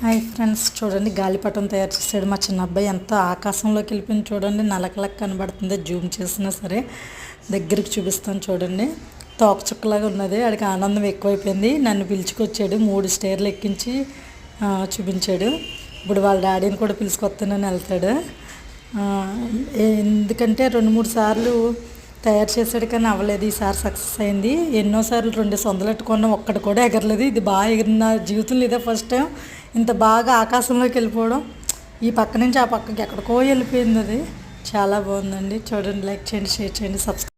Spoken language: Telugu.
హాయ్ ఫ్రెండ్స్ చూడండి గాలిపటం తయారు చేసాడు మా చిన్న అబ్బాయి. ఎంత ఆకాశంలోకి వెళ్ళిపోయింది చూడండి. నలకలకు కనబడుతుంది జూమ్ చేసినా సరే. దగ్గరికి చూపిస్తాను చూడండి. తోకచుక్కలాగా ఉన్నది వాడికి ఆనందం ఎక్కువైపోయింది. నన్ను పిలుచుకొచ్చాడు మూడు స్టేర్లు ఎక్కించి చూపించాడు. ఇప్పుడు వాళ్ళ డాడీని కూడా పిలుచుకొస్తానని వెళ్తాడు. ఎందుకంటే రెండు మూడు సార్లు తయారు చేశాడు కానీ అవ్వలేదు. ఈసారి సక్సెస్ అయింది. ఎన్నోసార్లు రెండు సొందలు పెట్టుకున్నాం ఒక్కటి కూడా ఎగరలేదు. ఇది బాగా ఎగిరిన నా జీవితంలో ఇదే ఫస్ట్ టైం? ఇంత బాగా ఆకాశంలోకి వెళ్ళిపోవడం. ఈ పక్క నుంచి ఆ పక్కకి ఎక్కడికో వెళ్ళిపోయింది అది. చాలా బాగుందండి. చూడండి లైక్ చేయండి షేర్ చేయండి సబ్స్క్రైబ్